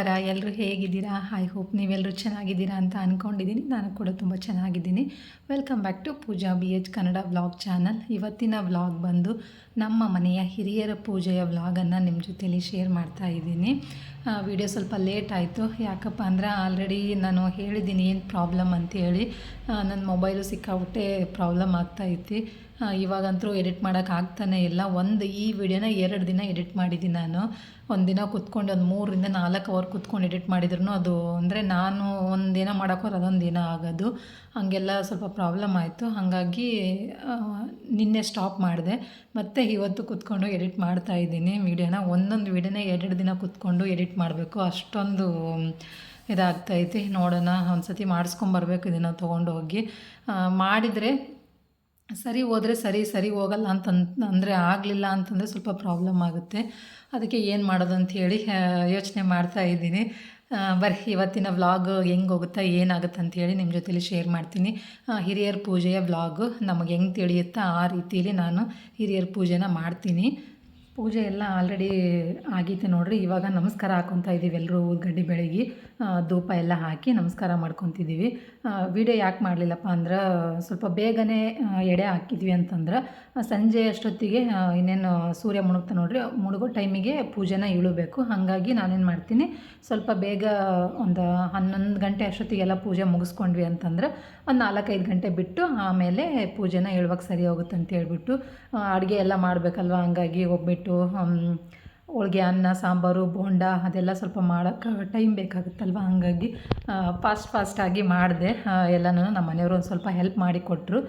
ನಮಸ್ಕಾರ. ಎಲ್ಲರೂ ಹೇಗಿದ್ದೀರಾ? ಐ ಹೋಪ್ ನೀವೆಲ್ಲರೂ ಚೆನ್ನಾಗಿದ್ದೀರಾ ಅಂತ ಅಂದ್ಕೊಂಡಿದ್ದೀನಿ ನಾನು ಕೂಡ ತುಂಬ ಚೆನ್ನಾಗಿದ್ದೀನಿ. Welcome back to Pooja B H Kannada vlog channel ಇವತ್ತಿನ ವ್ಲಾಗ್ ಬಂದು ನಮ್ಮ ಮನೆಯ ಹಿರಿಯರ ಪೂಜೆಯ ವ್ಲಾಗನ್ನು ನಿಮ್ಮ ಜೊತೇಲಿ ಶೇರ್ ಮಾಡ್ತಾ ಇದ್ದೀನಿ. ವಿಡಿಯೋ ಸ್ವಲ್ಪ ಲೇಟ್ ಆಯಿತು. ಯಾಕಪ್ಪ ಅಂದರೆ ಆಲ್ರೆಡಿ ನಾನು ಹೇಳಿದ್ದೀನಿ ಏನು ಪ್ರಾಬ್ಲಮ್ ಅಂತೇಳಿ. ನನ್ನ ಮೊಬೈಲು ಸಿಕ್ಕಾಬಿಟ್ಟೆ ಪ್ರಾಬ್ಲಮ್ ಆಗ್ತಾ ಆಗ್ತಾಯಿತ್ತು ಇವಾಗಂತೂ ಎಡಿಟ್ ಮಾಡೋಕೆ ಆಗ್ತಾನೆ ಇಲ್ಲ. ಒಂದು ಈ ವಿಡಿಯೋನ ಎರಡು ದಿನ ಎಡಿಟ್ ಮಾಡಿದ್ದೀನಿ ನಾನು. ಒಂದು ದಿನ ಕುತ್ಕೊಂಡು ಒಂದು ಮೂರರಿಂದ ನಾಲ್ಕು ಅವರ್ ಕುತ್ಕೊಂಡು ಎಡಿಟ್ ಮಾಡಿದ್ರು ಅದು ಅಂದರೆ ನಾನು ಒಂದು ದಿನ ಮಾಡೋಕ್ಕೋರು ಅದೊಂದು ದಿನ ಆಗೋದು. ಹಾಗೆಲ್ಲ ಸ್ವಲ್ಪ ಪ್ರಾಬ್ಲಮ್ ಆಯಿತು. ಹಾಗಾಗಿ ನಿನ್ನೆ ಸ್ಟಾಪ್ ಮಾಡಿದೆ. ಮತ್ತು ಇವತ್ತು ಕುತ್ಕೊಂಡು ಎಡಿಟ್ ಮಾಡ್ತಾ ಇದ್ದೀನಿ ವಿಡಿಯೋನ. ಒಂದೊಂದು ವೀಡಿಯೋನ ಎರಡು ದಿನ ಕುತ್ಕೊಂಡು ಎಡಿಟ್ ಮಾಡಬೇಕು. ಅಷ್ಟೊಂದು ಇದಾಗ್ತೈತಿ ನೋಡೋಣ ಒಂದು ಸತಿ ಮಾಡಿಸ್ಕೊಂಬರ್ಬೇಕು ಇದನ್ನು ತೊಗೊಂಡು ಹೋಗಿ ಮಾಡಿದರೆ ಸರಿ ಹೋದರೆ ಸರಿ ಸರಿ ಹೋಗಲ್ಲ ಅಂತ ಅಂದರೆ ಆಗಲಿಲ್ಲ ಅಂತಂದರೆ ಸ್ವಲ್ಪ ಪ್ರಾಬ್ಲಮ್ ಆಗುತ್ತೆ. ಅದಕ್ಕೆ ಏನು ಮಾಡೋದು ಅಂತ ಹೇಳಿ ಯೋಚನೆ ಮಾಡ್ತಾ ಇದ್ದೀನಿ. ಬರ್ರಿ, ಇವತ್ತಿನ ವ್ಲಾಗ್ ಹೆಂಗೆ ಹೋಗುತ್ತಾ, ಏನಾಗುತ್ತೆ ಅಂತೇಳಿ ನಿಮ್ಮ ಜೊತೇಲಿ ಶೇರ್ ಮಾಡ್ತೀನಿ. ಹಿರಿಯರ ಪೂಜೆಯ ವ್ಲಾಗು ನಮಗೆ ಹೆಂಗೆ ತಿಳಿಯುತ್ತಾ, ಆ ರೀತಿಯಲ್ಲಿ ನಾನು ಹಿರಿಯರ ಪೂಜೆನ ಮಾಡ್ತೀನಿ. ಪೂಜೆ ಎಲ್ಲ ಆಲ್ರೆಡಿ ಆಗೈತೆ ನೋಡ್ರಿ. ಇವಾಗ ನಮಸ್ಕಾರ ಹಾಕೊತ ಇದ್ದೀವಿ ಎಲ್ಲರೂ ಗಡ್ಡಿ ಬೆಳಗ್ಗೆ ಧೂಪ ಎಲ್ಲ ಹಾಕಿ ನಮಸ್ಕಾರ ಮಾಡ್ಕೊತಿದ್ದೀವಿ. ವಿಡಿಯೋ ಯಾಕೆ ಮಾಡಲಿಲ್ಲಪ್ಪ ಅಂದ್ರೆ, ಸ್ವಲ್ಪ ಬೇಗನೆ ಎಡೆ ಹಾಕಿದ್ವಿ ಅಂತಂದ್ರೆ, ಸಂಜೆ ಅಷ್ಟೊತ್ತಿಗೆ ಇನ್ನೇನು ಸೂರ್ಯ ಮುಳುಗ್ತಾ ನೋಡ್ರಿ. ಮುಳುಗೋ ಟೈಮಿಗೆ ಪೂಜೆನ ಇಳಬೇಕು. ಹಾಗಾಗಿ ನಾನೇನು ಮಾಡ್ತೀನಿ, ಸ್ವಲ್ಪ ಬೇಗ ಒಂದು ಹನ್ನೊಂದು ಗಂಟೆ ಅಷ್ಟೊತ್ತಿಗೆಲ್ಲ ಪೂಜೆ ಮುಗಿಸ್ಕೊಂಡ್ವಿ ಅಂತಂದ್ರೆ, ಒಂದು ನಾಲ್ಕೈದು ಗಂಟೆ ಬಿಟ್ಟು ಆಮೇಲೆ ಪೂಜೆನ ಇಳುವಾಗ ಸರಿ ಹೋಗುತ್ತೆ ಅಂತ ಹೇಳ್ಬಿಟ್ಟು ಅಡುಗೆ ಎಲ್ಲ ಮಾಡಬೇಕಲ್ವ? ಹಂಗಾಗಿ ಒಬ್ಬಿಟ್ಟು ಹಮ್, ಹೋಳ್ಗೆ ಅನ್ನ ಸಾಂಬಾರು ಬೋಂಡ ಅದೆಲ್ಲ ಸ್ವಲ್ಪ ಮಾಡೋಕ್ಕೆ ಟೈಮ್ ಬೇಕಾಗುತ್ತಲ್ವ? ಹಾಗಾಗಿ ಫಾಸ್ಟ್ ಫಾಸ್ಟಾಗಿ ಮಾಡಿದೆ. ಎಲ್ಲನೂ ನಮ್ಮ ಮನೆಯವರು ಒಂದು ಸ್ವಲ್ಪ ಹೆಲ್ಪ್ ಮಾಡಿ ಕೊಟ್ಟರು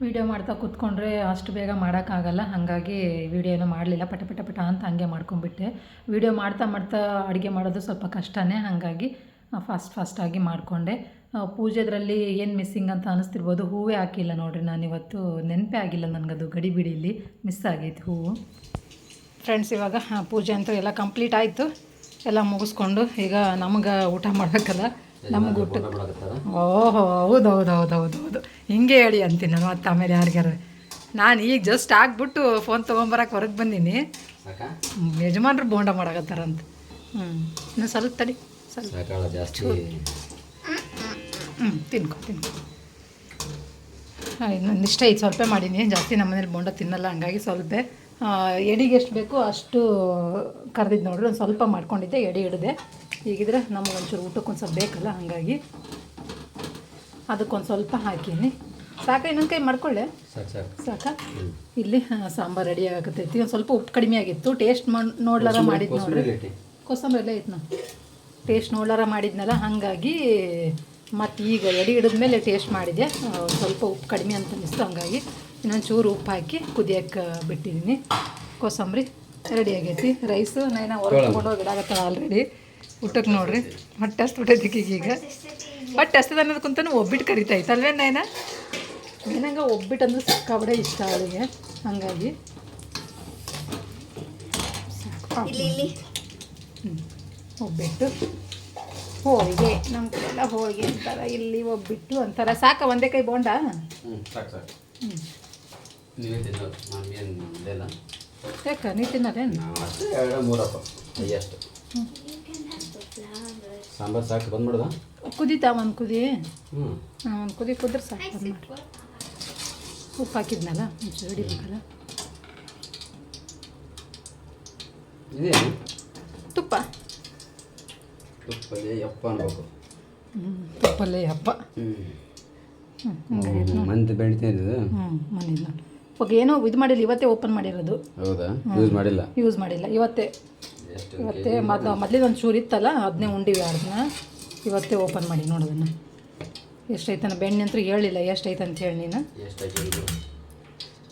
ವಿಡಿಯೋ ಮಾಡ್ತಾ ಕೂತ್ಕೊಂಡ್ರೆ ಅಷ್ಟು ಬೇಗ ಮಾಡೋಕ್ಕಾಗಲ್ಲ ಹಾಗಾಗಿ ವೀಡಿಯೋನೂ ಮಾಡಲಿಲ್ಲ. ಪಟ ಪಟ ಪಟ ಅಂತ ಹಂಗೆ ಮಾಡ್ಕೊಂಬಿಟ್ಟೆ ವಿಡಿಯೋ ಮಾಡ್ತಾ ಮಾಡ್ತಾ ಅಡುಗೆ ಮಾಡೋದು ಸ್ವಲ್ಪ ಕಷ್ಟನೇ. ಹಾಗಾಗಿ ಫಾಸ್ಟ್ ಫಾಸ್ಟಾಗಿ ಮಾಡಿಕೊಂಡೆ. ಪೂಜೆದ್ರಲ್ಲಿ ಏನು ಮಿಸ್ಸಿಂಗ್ ಅಂತ ಅನ್ನಿಸ್ತಿರ್ಬೋದು ಹೂವೇ ಹಾಕಿಲ್ಲ ನೋಡ್ರಿ ನಾನಿವತ್ತು. ನೆನಪೇ ಆಗಿಲ್ಲ ನನಗದು ಗಡಿಬಿಡಿಲಿ. ಮಿಸ್ ಆಗೈತೆ ಹೂವು. ಫ್ರೆಂಡ್ಸ್ ಇವಾಗ ಪೂಜೆ ಅಂತೂ ಎಲ್ಲ ಕಂಪ್ಲೀಟ್ ಆಯಿತು. ಎಲ್ಲ ಮುಗಿಸ್ಕೊಂಡು ಈಗ ನಮಗೆ ಊಟ ಮಾಡಬೇಕಲ್ಲ? ನಮ್ಗೆ ಊಟ ಓಹೋ ಹೌದು ಹೌದು ಹೌದು ಹೌದು ಹೌದು. ಹಿಂಗೆ ಹೇಳಿ ಅಂತೀನಿ ನಾನು ಮತ್ತೆ ಆಮೇಲೆ ಯಾರಿಗಾರ. ನಾನು ಈಗ ಜಸ್ಟ್ ಆಗ್ಬಿಟ್ಟು ಫೋನ್ ತೊಗೊಂಬರಕ್ಕೆ ಹೊರಗೆ ಬಂದೀನಿ. ಯಜಮಾನ್ರು ಬೋಂಡ ಮಾಡಕತ್ತಾರಂತ. ಹ್ಞೂ ನಾನು ಸ್ವಲ್ಪ ತಡಿ ಸ್ವಲ್ಪ. ಹ್ಞೂ ತಿನ್ಕೊ ತಿನ್ಕೊ. ಹಾಂ ಇನ್ನೊಂದು ಇಷ್ಟ ಐದು ಸ್ವಲ್ಪ ಮಾಡೀನಿ. ಜಾಸ್ತಿ ನಮ್ಮ ಮನೇಲಿ ಬೋಂಡ ತಿನ್ನಲ್ಲ ಹಂಗಾಗಿ ಸ್ವಲ್ಪ. ಎಡಿಗೆ ಎಷ್ಟು ಬೇಕೋ ಅಷ್ಟು ಕರೆದಿದ್ದು ನೋಡ್ರಿ ಒಂದು ಸ್ವಲ್ಪ ಮಾಡ್ಕೊಂಡಿದ್ದೆ ಎಡೆ ಹಿಡಿದೆ. ಹೀಗಿದ್ರೆ ನಮ್ಗೆ ಒಂಚೂರು ಊಟಕ್ಕೆ ಒಂದು ಸ್ವಲ್ಪ ಬೇಕಲ್ಲ ಹಾಗಾಗಿ ಅದಕ್ಕೊಂದು ಸ್ವಲ್ಪ ಹಾಕೀನಿ. ಸಾಕ ಇನ್ನೊಂದು ಕೈ ಮಾಡ್ಕೊಳ್ಳೆ? ಸಾಕ ಇಲ್ಲಿ ಸಾಂಬಾರು ರೆಡಿ ಆಗತ್ತೈತಿ ಒಂದು ಸ್ವಲ್ಪ ಉಪ್ಪು ಕಡಿಮೆ ಆಗಿತ್ತು ಟೇಸ್ಟ್ ಮಾಡಿ ನೋಡ್ಲಾರ ಮಾಡಿದ್ದು ನೋಡ್ರಿ. ಕೋಸಂಬರಿ ಎಲ್ಲ ಐತೆ ನಾವು ಟೇಸ್ಟ್ ನೋಡ್ಲಾರ ಮಾಡಿದ್ನಲ್ಲ ಹಾಗಾಗಿ ಮತ್ತು ಈಗ ಎಡೆ ಹಿಡಿದ್ಮೇಲೆ ಟೇಸ್ಟ್ ಮಾಡಿದೆ ಸ್ವಲ್ಪ ಉಪ್ಪು ಕಡಿಮೆ ಅಂತ ಅನ್ನಿಸ್ತು ಹಂಗಾಗಿ ಇನ್ನೊಂದು ಚೂರು ಉಪ್ಪು ಹಾಕಿ ಕುದಿಯೋಕ್ಕೆ ಬಿಟ್ಟಿದ್ದೀನಿ. ಕೋಸಂಬರಿ ರೆಡಿ ಆಗೈತಿ. ರೈಸು ನೈನ ಹೊರಗೆ ತೊಗೊಂಡು ಹೋಗಿ ಇಡಾಗತ್ತಲ್ಲ ಆಲ್ರೆಡಿ ಊಟಕ್ಕೆ ನೋಡ್ರಿ. ಹೊಟ್ಟೆ ಅಷ್ಟು ಬಿಟ್ಟೈತಿ ಈಗ. ಹೊಟ್ಟೆ ಅಷ್ಟದ ಅನ್ನೋದು ಕುಂತಾನು ಒಬ್ಬಿಟ್ಟು ಕರಿತೈತೆ ಅಲ್ವೇ ನೈನ? ಏನಂಗ ಒಬ್ಬಿಟ್ಟು ಅಂದ್ರೆ ಸಿಕ್ಕಾಬಿಡೆ ಇಷ್ಟ ಅವಳಿಗೆ. ಹಾಗಾಗಿ. ಒಬ್ಬಿಟ್ಟು ಹೋಳಿಗೆ ನಮ್ಮ ಕಡೆ ಎಲ್ಲ ಹೋಳಿಗೆ. ಅಂತಾರೆ. ಇಲ್ಲಿ ಒಬ್ಬಿಟ್ಟು ಅಂತಾರೆ. ಸಾಕ ಒಂದೇ ಕೈ ಬೋಂಡ? ಹ್ಞೂ ನೀವೇ ತಿನ್ನೋದು ನಮಗೇನು ಇದೆಲ್ಲ ಯಾಕ ನೀ ತಿನ್ನೋದೇನು ನಾವು ಅಷ್ಟೇ ಎರಡು ಮೂರಪ್ಪ ಅಯ್ಯಷ್ಟು ಸಾಂಬಾರು ಸಾಕು ಬಂದ್ಬಿಡ್ದ? ಕುದೀತಾ ಒಂದು ಕುದಿ. ಹ್ಞೂ ಹಾಂ ಒಂದು ಕುದಿ ಕುದ್ರೆ ಸಾಕು ಬಂದ್ ಮಾಡಿ ಉಪ್ಪು ಹಾಕಿದ್ನಲ್ಲ ಒಂಚೂರು ಹಿಡಿಬೇಕಲ್ಲ ಇದೇನು? ತುಪ್ಪ. ತುಪ್ಪಲ್ಲಿ ಯಪ್ಪ ಅನ್ಬೇಕು. ಹ್ಞೂ ತುಪ್ಪಲ್ಲೇ ಹಬ್ಬ. ಹ್ಞೂ ಹ್ಞೂ ಮಂದಿ ಬೆಳಿತೇನೆ ಹ್ಞೂ ನೋಡಿ. ಇವಾಗ ಏನೋ ಇದು ಮಾಡಿಲ್ಲ ಇವತ್ತೇ ಓಪನ್ ಮಾಡಿರೋದು. ಹೌದಾ? ಯೂಸ್ ಮಾಡಿಲ್ಲ? ಯೂಸ್ ಮಾಡಿಲ್ಲ. ಇವತ್ತೇ. ಇವತ್ತೇ ಮೊದಲು ಮೊದಲಿಗೆ ಒಂದು ಚೂರು ಇತ್ತಲ್ಲ ಅದನ್ನೇ ಉಂಡಿವಿ ಅದನ್ನ ಇವತ್ತೇ ಓಪನ್ ಮಾಡಿ ನೋಡೋದನ್ನು. ಎಷ್ಟೈತನ? ಬೆಣ್ಣೆ ಅಂತೂ ಹೇಳಿಲ್ಲ ಎಷ್ಟೈತೆ ಅಂತ ಹೇಳಿ ನೀನು. ಬೆಣ್ಣೆ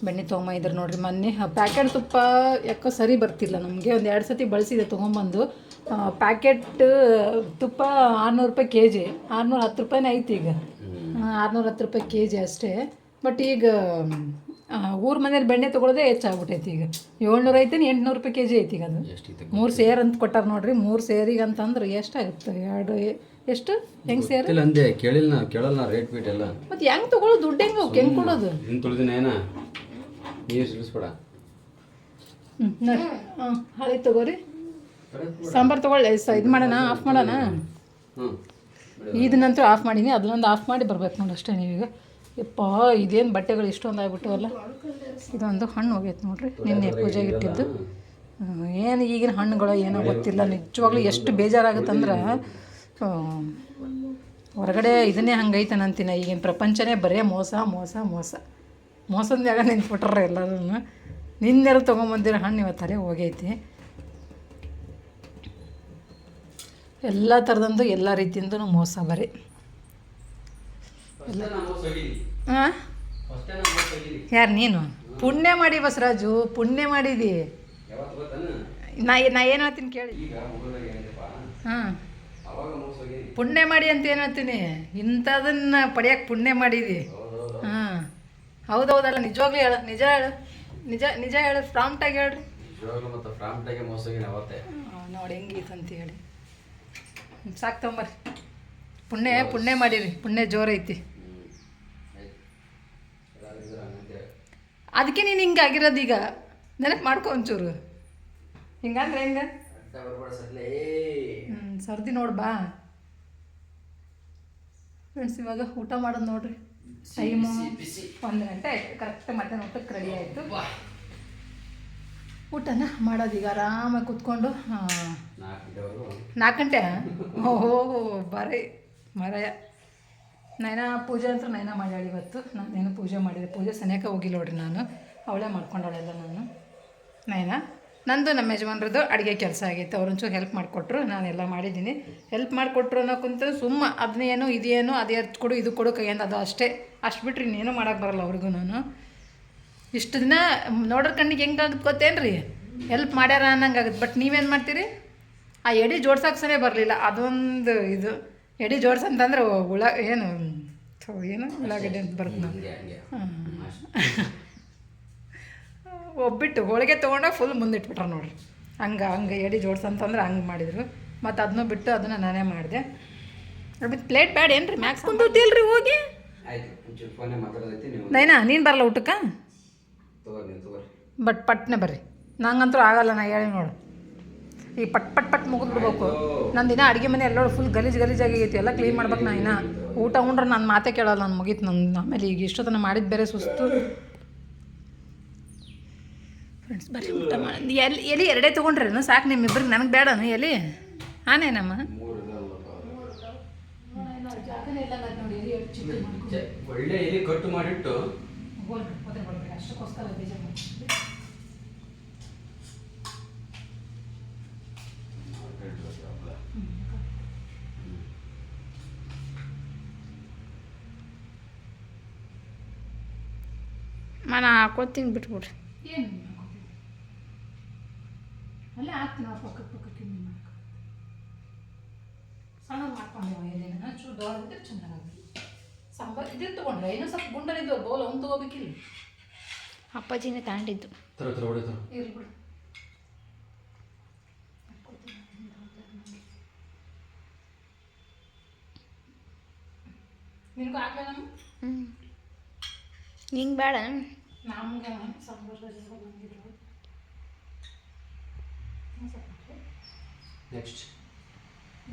ಬೆಣ್ಣೆ ತೊಗೊಂಬಂದಿದ್ರು ನೋಡ್ರಿ ಮೊನ್ನೆ ಪ್ಯಾಕೆಟ್ ತುಪ್ಪ ಯಾಕೋ ಸರಿ ಬರ್ತಿಲ್ಲ ನಮಗೆ. ಒಂದು ಎರಡು ಸತಿ ಬಳಸಿದೆ ತೊಗೊಂಬಂದು. ಪ್ಯಾಕೆಟ್ ತುಪ್ಪ ಆರುನೂರು ರೂಪಾಯಿ ಕೆ ಜಿ ಆರುನೂರ ಹತ್ತು ರೂಪಾಯಿನೇ ಐತಿ ಈಗ. ಆರುನೂರ ಹತ್ತು ರೂಪಾಯಿ ಕೆ ಜಿ ಅಷ್ಟೇ. ಬಟ್ ಈಗ ಊರ ಮನೇಲಿ ಬೆಣ್ಣೆ ತೊಗೊಳೋದೇ ಹೆಚ್ಚಾಗ್ಬಿಟ್ಟೈತಿ ಈಗ. ಏಳ್ನೂರು ಐತೇನು ಎಂಟುನೂರು ರೂಪಾಯಿ ಕೆ ಜಿ ಐತಿ ಈಗ ಅದು. ಮೂರು ಸೇರ್ ಅಂತ ಕೊಟ್ಟಾರ ನೋಡ್ರಿ ಮೂರು ಸೇರಿಗೆ ಅಂತಂದ್ರೆ ಎಷ್ಟಾಗುತ್ತೆ? ಎರಡು ಎಷ್ಟು? ಹೆಂಗೆ ಸೇರು? ಇಲ್ಲ ಅಂದೆ ಕೇಳಿಲ್ಲ ನಾ ಕೇಳಲ್ಲ ರೇಟ್ ಬೀಟ್ ಎಲ್ಲ. ಮತ್ತು ಹೆಂಗೆ ತಗೊಳ್ಳೋದು ದುಡ್ಡು ಹೆಂಗೆ ಅವ್ಕೆ ಹೆಂಗೆ ಕೊಡೋದು ನಿನ್ನ ತುಳಿದಿನ ಏನ? ನೀವು ಸಿಳಿಸ್ಬೇಡ ಹ್ಞೂ ನೋಡಿ. ಹಾಂ ಹಳೆ ತಗೋರಿ. ಸಾಂಬಾರು ತೊಗೊಳ್ಳಿ ಸ ಇದು ಮಾಡೋಣ ಆಫ್ ಮಾಡೋಣ? ಇದನ್ನಂತೂ ಆಫ್ ಮಾಡೀನಿ ಅದನ್ನೊಂದು ಆಫ್ ಮಾಡಿ ಬರ್ಬೇಕು ನೋಡಿ ಅಷ್ಟೇ ನೀವೀಗ. ಯಪ್ಪ, ಇದೇನು ಬಟ್ಟೆಗಳು ಇಷ್ಟೊಂದು ಆಗ್ಬಿಟ್ಟವಲ್ಲ. ಇದೊಂದು ಹಣ್ಣು ಹೋಗೈತೆ ನೋಡ್ರಿ, ನಿನ್ನೆ ಪೂಜೆಗೆ ಇಟ್ಟಿದ್ದು ಏನು ಈಗಿನ ಹಣ್ಣುಗಳು ಏನೋ ಗೊತ್ತಿಲ್ಲ, ನಿಜವಾಗ್ಲೂ ಎಷ್ಟು ಬೇಜಾರಾಗುತ್ತಂದ್ರೆ ಹೊರಗಡೆ ಇದನ್ನೇ ಹಂಗೈತೆ ಅಂತೀನಿ ಈಗಿನ ಪ್ರಪಂಚನೇ ಬರೇ ಮೋಸ ಮೋಸ ಮೋಸ. ಮೋಸದ ಮ್ಯಾಗ ನಿಂತ್ಬಿಟ್ರೆ ಎಲ್ಲರೂ ನಿನ್ನೆಲ್ಲ ತೊಗೊಂಬಂದಿರೋ ಹಣ್ಣು ಇವತ್ತು ಹೋಗೈತಿ. ಎಲ್ಲ ಥರದಂದು ಎಲ್ಲ ರೀತಿಯಿಂದನೂ ಮೋಸ ಬರೀ. ಹಾಂ? ಯಾರು ನೀನು? ಪುಣ್ಯ ಮಾಡಿ ಬಸರಾಜು ಪುಣ್ಯ ಮಾಡಿದಿ. ನಾ ನಾ ಏನು ಹೇಳ್ತೀನಿ ಕೇಳಿ. ಹಾಂ. ಪುಣ್ಯ ಮಾಡಿ ಅಂತ ಏನು ಹೇಳ್ತೀನಿ? ಇಂಥದನ್ನ ಪಡೆಯೋಕೆ ಪುಣ್ಯ ಮಾಡಿದಿ. ಹಾಂ. ಹೌದೌದಲ್ಲ ನಿಜವಾಗ್ಲೂ ಹೇಳು ನಿಜ ಹೇಳು. ನಿಜ ನಿಜ ಹೇಳು ಫ್ರಾಮ್ಟಾಗಿ ಹೇಳ್ರಿ. ನೋಡಿ ಅಂತ ಹೇಳಿ. ಸಾಕು ತೊಂಬರ್ರಿ ಪುಣ್ಯ ಪುಣ್ಯ ಮಾಡಿರಿ ಪುಣ್ಯ ಜೋರೈತಿ ಹ್ಞೂ ಆಯ್ತು ಅದಾಗಿದ್ರೆ ಹಂಗಂತೇಳಿ ಅದಕ್ಕೆ ನೀನು ಹಿಂಗೆ ಆಗಿರೋದು ಈಗ? ನೆನಪು ಮಾಡ್ಕೊ ಒಂಚೂರು. ಹಿಂಗಂದ್ರೆ ಹೆಂಗೆ? ಹ್ಞೂ ಸರ್ದಿ ನೋಡು ಬಾ. ಫ್ರೆಂಡ್ಸ್ ಇವಾಗ ಊಟ ಮಾಡೋದು ನೋಡ್ರಿ. ಟೈಮು ಒಂದು ಗಂಟೆ ಆಯ್ತು. ಕರೆಕ್ಟ್ ಮಧ್ಯಾಹ್ನ ಊಟಕ್ಕೆ ರೆಡಿ ಆಯಿತು. ಊಟನ ಮಾಡೋದು ಈಗ ಆರಾಮಾಗಿ ಕೂತ್ಕೊಂಡು ನಾಲ್ಕು ಗಂಟೆ ಓಹೋ ಬರೀ ಮರಯ ನೈನ ಪೂಜೆ ಅಂತ ನಯನ ಮಾಡ್ಯಾಳ ಇವತ್ತು. ನಾನೇನು ಪೂಜೆ ಮಾಡಿದೆ ಪೂಜೆ ಸನೇಕ ಹೋಗಿಲ್ಲ ನೋಡ್ರಿ ನಾನು. ಅವಳೇ ಮಾಡ್ಕೊಂಡಾಳೆಲ್ಲ ನಾನು. ನಯನ, ನಂದು ನಮ್ಮ ಯಜಮಾನ್ರದ್ದು ಅಡುಗೆ ಕೆಲಸ ಆಗೈತೆ. ಅವ್ರೊಂಚೂರು ಹೆಲ್ಪ್ ಮಾಡಿಕೊಟ್ರು. ನಾನೆಲ್ಲ ಮಾಡಿದ್ದೀನಿ. ಹೆಲ್ಪ್ ಮಾಡಿಕೊಟ್ರು ಅನ್ನೋಕ್ಕಿಂತ ಸುಮ್ಮ ಅದನ್ನೇನು ಇದೇನು, ಅದೇ ಅದು ಕೊಡು, ಇದು ಕೊಡು ಕೈಯಿಂದ ಅದು ಅಷ್ಟೇ. ಅಷ್ಟು ಬಿಟ್ರಿ ಇನ್ನೇನು ಮಾಡೋಕೆ ಬರಲ್ಲ ಅವ್ರಿಗೂ ನಾನು. ಇಷ್ಟು ದಿನ ನೋಡ್ರ ಕಣ್ಣಿಗೆ ಹೆಂಗಾಗುತ್ತೆ ಗೊತ್ತೇನ್ರಿ? ಹೆಲ್ಪ್ ಮಾಡ್ಯಾರ ಅನ್ನಂಗೆ ಆಗುತ್ತೆ ಬಟ್ ನೀವೇನು ಮಾಡ್ತೀರಿ? ಆ ಎಡಿ ಜೋಡ್ಸಕ್ಕೆ ಸರಿಯೇ ಬರಲಿಲ್ಲ. ಅದೊಂದು ಇದು. ಎಡಿ ಜೋಡ್ಸಂತಂದ್ರೆ ಉಳ ಏನು ಏನು ಉಳ್ಳಾಗಡ್ಡೆ ಅಂತ ಬರುತ್ತೆ ನಾವು. ಒಬ್ಬಿಟ್ಟು ಹೋಳಿಗೆ ತೊಗೊಂಡಾಗ ಫುಲ್ ಮುಂದಿಟ್ಬಿಟ್ರೆ ನೋಡ್ರಿ. ಹಂಗೆ ಹಂಗೆ ಎಡಿ ಜೋಡ್ಸಂತಂದ್ರೆ ಹಂಗೆ ಮಾಡಿದರು. ಮತ್ತು ಅದನ್ನೂ ಬಿಟ್ಟು ಅದನ್ನು ನಾನೇ ಮಾಡಿದೆ. ಅದು ಪ್ಲೇಟ್ ಬ್ಯಾಡ ಏನ್ರಿ? ಮ್ಯಾಕ್ಸ್ ಕುಂದಿಲ್ರಿ ಹೋಗಿ? ನೈನಾ ನೀನು ಬರಲ್ಲ ಊಟಕ್ಕೆ? ಬಟ್ ಪಟ್ನೆ ಬರ್ರಿ. ನಂಗಂತೂ ಆಗಲ್ಲ ನಾ ಹೇಳಿ ನೋಡು. ಈ ಪಟ್ ಪಟ್ ಪಟ್ ಮುಗಿದ್ಬಿಡ್ಬೇಕು ನನ್ನ ದಿನ ಅಡುಗೆ ಮನೆ ಎಲ್ಲರೂ ಫುಲ್ ಗಲೀಜು ಗಲೀಜಾಗೈತಿ ಎಲ್ಲ ಕ್ಲೀನ್ ಮಾಡ್ಬೇಕು ನಾ ಇನ್ನ. ಊಟ ಉಂಡ್ರೆ ನನ್ನ ಮಾತೇ ಕೇಳಲ್ಲ ನಾನು ಮುಗೀತು ನನ್ನ ಆಮೇಲೆ ಈಗ ಇಷ್ಟೊತ್ತನ ಮಾಡಿದ್ದು ಬೇರೆ ಸುಸ್ತು. ಫ್ರೆಂಡ್ಸ್ ಬರ್ರಿ ಊಟ ಮಾಡಿ ಎಲ್ಲಿ ಎಲ್ಲಿ ಎರಡೇ ತೊಗೊಂಡ್ರೇನು ಸಾಕು ನಿಮ್ಮಿಬ್ಬರಿಗೆ ನನಗೆ ಬೇಡನು ಎಲ್ಲಿ? ಆನೇನಮ್ಮ ಮೂರು ಒಳ್ಳೆ ಎಲೆ ಕಟ್ಟು ಮಾಡಿಟ್ಟು. ಅಷ್ಟಕ್ಕೋಸ್ಕರ ಬೇಜಾರು ನಾನು ಹಾಕೋತೀನಿ ಬಿಟ್ಬಿಡ್ರಿ. ಏನು? ಅಲ್ಲೇ ಹಾಕ್ತೀನಿ ಆ ಪಕ್ಕಕ್ಕೆ ಪಕ್ಕಕ್ಕೆ ನೀವು ಮಾಡ್ಕೊ. ಸಣ್ಣ ಎಲೆನ. ಚೂರು ದೊಡ್ಡದಿದ್ರೆ ಚೆನ್ನಾಗಿ ಸಾಂಬಾರು ತೊಗೊಂಡ್ರೆ ಏನೋ ಸ್ವಲ್ಪ ಗುಂಡನಿದ್ದು ಬೋಲ್ ಅವ್ನು ತೊಗೋಬೇಕಿಲ್ಲ. ಅಪ್ಪಾಜಿನೇ ತಗೊಂಡಿದ್ದು. ತರ ತರ ಹೊಡೆ ತರ. ಇರ್ಲಿ ಬಿಡು. ನಿನಗೂ ಆಗ್ಲೇ ನಮ್ಮ ಹ್ಞೂ ನಿಂಗೆ ಬೇಡ. ನಮ್ಗೆ ನೆಕ್ಸ್ಟ್.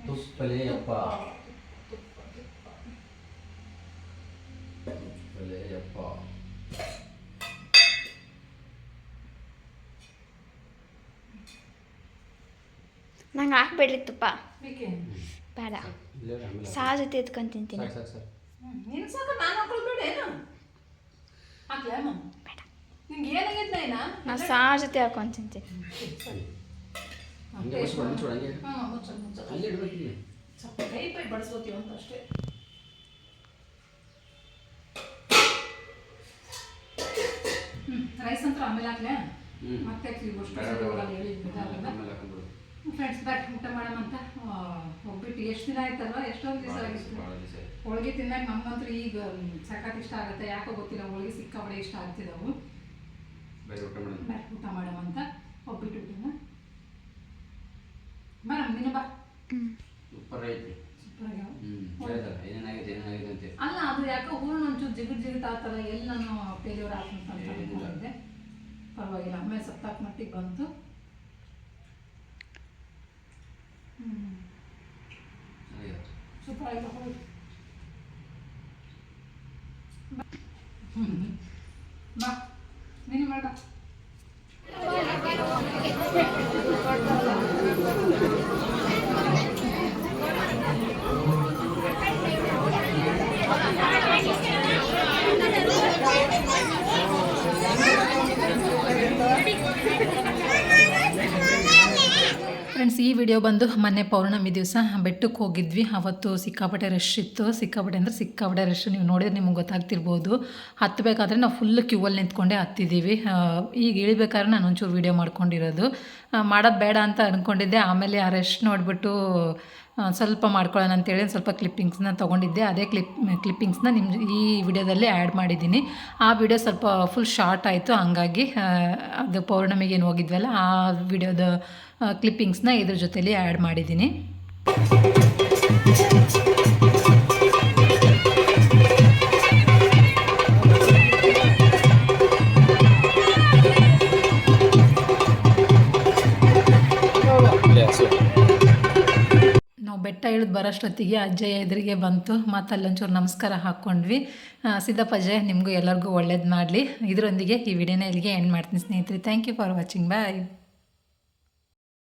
ತುಪ್ಪಲೆ ಅಪ್ಪ ತುಪ್ಪಲೆ ಅಪ್ಪ ನಂಗೆ ಹಾಕ್ಬೇಡ್ರಿ ತುಪ್ಪ. ಬೇಕೆ ಬೇಡ. ಜೊತೆ ಎತ್ಕೊಂಡು ತಿಂತೀನಿ. ಸಾಕು ಸಾಕು ಸಾಕು ನೀನು ಸಾಕು ನಾನು ಏನು ಹಾಕ್ಲಾ ಅಮ್ಮ ಬೇಡ ನಿಂಗೆ ಏನಾಗೈತೆ ನೈನಾ ನಾನು ಸಾ ಜೊತೆ ಹಾಕೊಂಡು ತಿಂತೀನಿ ರೈಸ್ ಅಂತ ಆಮೇಲೆ ಹಾಕ್ಲೆ? ಹ್ಞೂ ಮತ್ತೆ ಹಾಕ್ತೀವಿ ಅಷ್ಟು ಫ್ರೆಂಡ್ಸ್ ಬ್ಯಾಕ್ ಊಟ ಮಾಡೋಣಂತ ಒಬ್ಬಿಟ್ಟು ಹೋಗ್ಬಿಟ್ಟು ಎಷ್ಟು ದಿನ ಆಯ್ತಲ್ವ? ಎಷ್ಟೊಂದು ದಿವಸ ಆಗಿತ್ತು. ಹೋಳಿಗೆ ತಿನ್ನಕ್ಕೆ ನಮ್ಗಂತೂ ಈಗ ಸಖತ್ ಇಷ್ಟ ಆಗುತ್ತೆ. ಯಾಕೋ ಗೊತ್ತಿಲ್ಲ ಹೋಳಿಗೆ ಸಿಕ್ಕಾಪಡೆ ಇಷ್ಟ ಆಗ್ತಿದ್ದವು ಬೇರೆ ಊಟ ಮಾಡೋಣ ಬ್ಯಾಕ್ ಊಟ ಮಾಡೋಣಂತ ಒಬ್ಬಿಟ್ಟು ಊಟನ ಮೇಡಮ್ ದಿನ ಬಾ. ಹ್ಞೂ ಸೂಪರ್ ಐತಿ. ಅಂತ ಅಲ್ಲ ಅದು ಯಾಕೋ ಹೂರ್ಣ ಒಂಚೂರು ಜಿಗಿಟ್ ಜಿಗಿಟ್ ಆಗ್ತಲ್ಲ ಎಲ್ಲಿ ನಾನು ಫೇಲ್ಯೂರ್ ಆಗ್ತಂತ ಏನಿಲ್ಲ. ಅನ್ಕೊಂಡಿದ್ದೆ. ಪರವಾಗಿಲ್ಲ ಆಮೇಲೆ ಸತ್ತಾಕ್ ಮಟ್ಟಿಗೆ ಬಂತು ಚೆನ್ನಾಗಿದೆ ಸೂಪರ್ ಆಯ್ತು ಹೋಗಿ ಬಾ. ನೀನು ಮಾಡ. ಫ್ರೆಂಡ್ಸ್ ಈ ವಿಡಿಯೋ ಬಂದು ಮೊನ್ನೆ ಪೌರ್ಣಮಿ ದಿವಸ ಬೆಟ್ಟಕ್ಕೆ ಹೋಗಿದ್ವಿ. ಅವತ್ತು ಸಿಕ್ಕಾಪಟ್ಟೆ ರಶ್ ಇತ್ತು. ಸಿಕ್ಕಾಪಟ್ಟೆ ಅಂದರೆ ಸಿಕ್ಕಾಪಟ್ಟೆ ರಶ್ ನೀವು ನೋಡಿದ್ರೆ ನಿಮ್ಗೆ ಗೊತ್ತಾಗ್ತಿರ್ಬೋದು. ಹತ್ತಬೇಕಾದ್ರೆ ನಾವು ಫುಲ್ ಕ್ಯೂವಲ್ಲಿ ನಿಂತ್ಕೊಂಡೆ ಹತ್ತಿದ್ದೀವಿ. ಈಗ ಇಳಿಬೇಕಾದ್ರೆ ನಾನು ಒಂಚೂರು ವೀಡಿಯೋ ಮಾಡ್ಕೊಂಡಿರೋದು. ಮಾಡೋದು ಬೇಡ ಅಂತ ಅಂದ್ಕೊಂಡಿದ್ದೆ ಆಮೇಲೆ ಆ ರಶ್ ನೋಡಿಬಿಟ್ಟು ಸ್ವಲ್ಪ ಮಾಡ್ಕೊಳ್ಳೋಣ ಅಂತೇಳಿ ಸ್ವಲ್ಪ ಕ್ಲಿಪ್ಪಿಂಗ್ಸ್ನ ತೊಗೊಂಡಿದ್ದೆ. ಅದೇ ಕ್ಲಿಪ್ ಕ್ಲಿಪ್ಪಿಂಗ್ಸ್ನ ನಿಮ್ಮ ಈ ವಿಡಿಯೋದಲ್ಲಿ ಆ್ಯಡ್ ಮಾಡಿದ್ದೀನಿ. ಆ ವಿಡಿಯೋ ಸ್ವಲ್ಪ ಫುಲ್ ಶಾರ್ಟ್ ಆಯಿತು. ಹಂಗಾಗಿ ಅದು ಪೌರ್ಣಮಿಗೆ ಏನು ಹೋಗಿದ್ವಲ್ಲ, ಆ ವಿಡಿಯೋದ ಕ್ಲಿಪ್ಪಿಂಗ್ಸ್ನ ಇದ್ರ ಜೊತೇಲಿ ಆ್ಯಡ್ ಮಾಡಿದ್ದೀನಿ. ಬರೋಷ್ಟೊತ್ತಿಗೆ ಅಜ್ಜಯ್ಯ ಎದುರಿಗೆ ಬಂತು. ಮತ್ತು ಅಲ್ಲೊಂಚೂರು ನಮಸ್ಕಾರ ಹಾಕ್ಕೊಂಡ್ವಿ. ಸಿದ್ದಪ್ಪ ಅಜಯ್ ನಿಮಗೂ ಎಲ್ಲರಿಗೂ ಒಳ್ಳೇದು ಮಾಡಲಿ. ಇದರೊಂದಿಗೆ ಈ ವಿಡಿಯೋನ ಇಲ್ಲಿಗೆ ಎಂಡ್ ಮಾಡ್ತೀನಿ ಸ್ನೇಹಿತರೆ. Thank you for watching bye